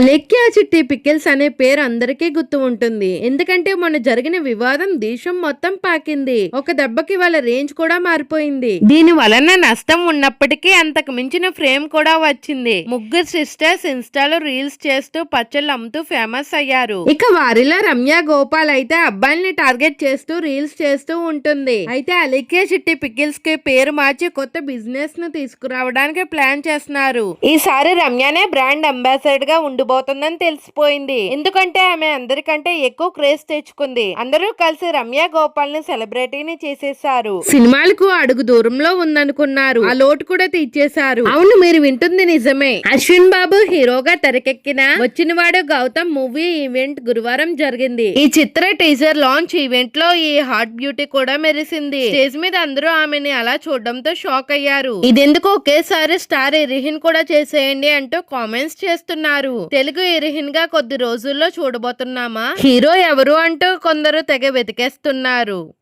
అలెక్యా చిట్టి పికిల్స్ అనే పేరు అందరికీ గుర్తు ఉంటుంది. ఎందుకంటే మొన్న జరిగిన వివాదం దేశం మొత్తం పాకింది. ఒక దెబ్బకి వాళ్ళ రేంజ్ కూడా మారిపోయింది. దీని వలన నష్టం ఉన్నప్పటికీ అంతకు మించిన ఫ్రేమ్ కూడా వచ్చింది. ముగ్గురు సిస్టర్స్ ఇన్స్టాలో రీల్స్ చేస్తూ పచ్చళ్ళు అమ్ముతూ ఫేమస్ అయ్యారు. ఇక వారిలో రమ్య గోపాల్ అయితే అబ్బాయిల్ని టార్గెట్ చేస్తూ రీల్స్ చేస్తూ ఉంటుంది. అయితే అలెక్యా చిట్టి పికిల్స్కి పేరు మార్చి కొత్త బిజినెస్ను తీసుకురావడానికి ప్లాన్ చేస్తున్నారు. ఈసారి రమ్యనే బ్రాండ్ అంబాసిడర్గా ఉండిపోతుందని తెలిసిపోయింది. ఎందుకంటే ఆమె అందరికంటే ఎక్కువ క్రేజ్ తెచ్చుకుంది. అందరూ కలిసి రమ్య గోపాల్ని సెలబ్రిటీని చేసేసారు సినిమాలకు అడుగు దూరంలో ఉందనుకున్నారు. ఆ లోటు కూడా తీర్చేశారు. అవును మీరు వింటుంది నిజమే. అశ్విన్ బాబు హీరోగా తెరకెక్కిన వచ్చినవాడు గౌతమ్ మూవీ ఈవెంట్ గురువారం జరిగింది. ఈ చిత్ర టీజర్ లాంచ్ ఈవెంట్లో ఈ హాట్ బ్యూటీ కూడా మెరిసింది. స్టేజ్ మీద అందరూ ఆమెని అలా చూడడంతో షాక్ అయ్యారు. ఇదెందుకు ఒకేసారి స్టార్ ఎరిహిన్ కూడా చేసేయండి అంటూ కామెంట్స్ చేస్తున్నారు. తెలుగు హీరోయిన్గా కొద్ది రోజుల్లో చూడబోతున్నామా? హీరో ఎవరు అంటూ కొందరు తెగ వెతికేస్తున్నారు.